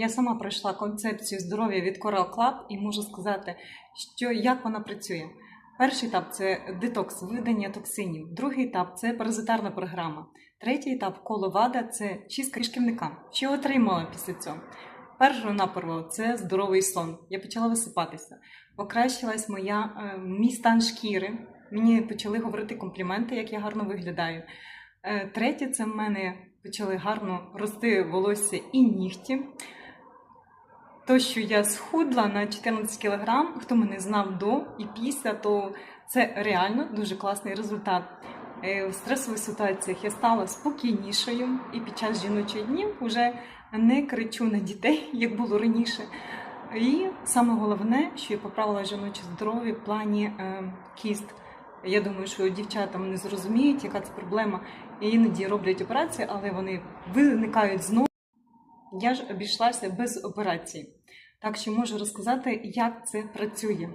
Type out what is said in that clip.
Я сама пройшла концепцію здоров'я від Coral Club і можу сказати, що як вона працює. Перший етап це детокс, видання токсинів. Другий етап це паразитарна програма. Третій етап коло ВАДА це чистка кишківника. Що отримала після цього? Першого наперво це здоровий сон. Я почала висипатися. Покращилась моя е, мій стан шкіри. Мені почали говорити компліменти, як я гарно виглядаю. Е, Третє, це в мене почали гарно рости волосся і нігті. То, що я схудла на 14 кг, хто мене знав до і після, то це реально дуже класний результат. Е, В стресових ситуаціях я стала спокійнішою і під час жіночих днів вже не кричу на дітей, як було раніше. І саме головне, що я поправила жіноче здоров'я в плані е, кіст. Я думаю, що дівчатам не зрозуміють, яка це проблема. І іноді роблять операції, але вони виникають знову. Я ж обійшлася без операції. Так що можу розказати, як це працює.